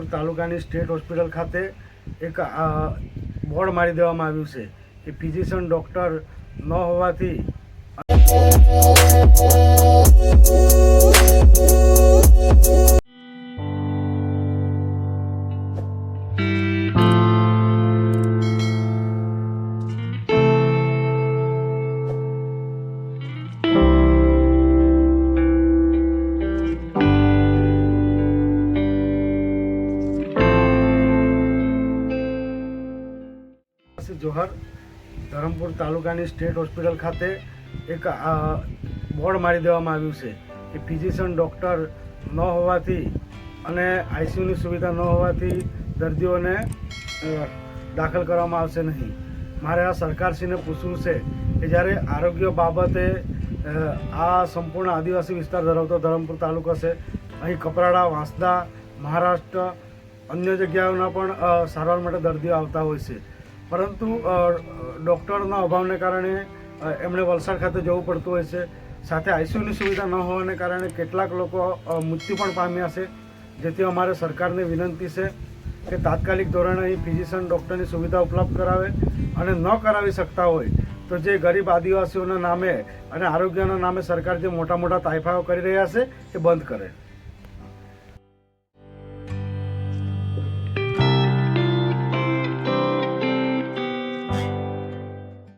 ધરમપુર તાલુકાની state hospital ખાતે એક બોર્ડ મારી દેવામાં આવ્યું છે કે ફિઝિશિયન ડૉક્ટર ન હોવાથી જોહર, ધરમપુર તાલુકાની સ્ટેટ હોસ્પિટલ ખાતે એક બોર્ડ મારી દેવામાં આવ્યું છે કે ફિઝિશિયન ડૉક્ટર ન હોવાથી અને આઈસીયુની સુવિધા ન હોવાથી દર્દીઓને દાખલ કરવામાં આવશે નહીં. મારે આ સરકારશ્રીને પૂછવું છે કે જ્યારે આરોગ્ય બાબતે આ સંપૂર્ણ આદિવાસી વિસ્તાર ધરાવતો ધરમપુર તાલુકો છે, અહીં કપરાડા, વાંસદા, મહારાષ્ટ્ર, અન્ય જગ્યાઓના પણ સારવાર માટે દર્દીઓ આવતા હોય છે. પરંતુ ડૉક્ટરના અભાવને કારણે એમણે વલસાડ ખાતે જવું પડતું હોય છે. સાથે આઈસીયુની સુવિધા ન હોવાને કારણે કેટલાક લોકો મૃત્યુ પણ પામ્યા છે. જેથી અમારે સરકારને વિનંતી છે કે તાત્કાલિક ધોરણે અહીં ફિઝિશિયન ડૉક્ટરની સુવિધા ઉપલબ્ધ કરાવે અને ન કરાવી શકતા હોય તો જે ગરીબ આદિવાસીઓના નામે અને આરોગ્યના નામે સરકાર જે મોટા મોટા તાઇફાઓ કરી રહ્યા છે, એ બંધ કરે.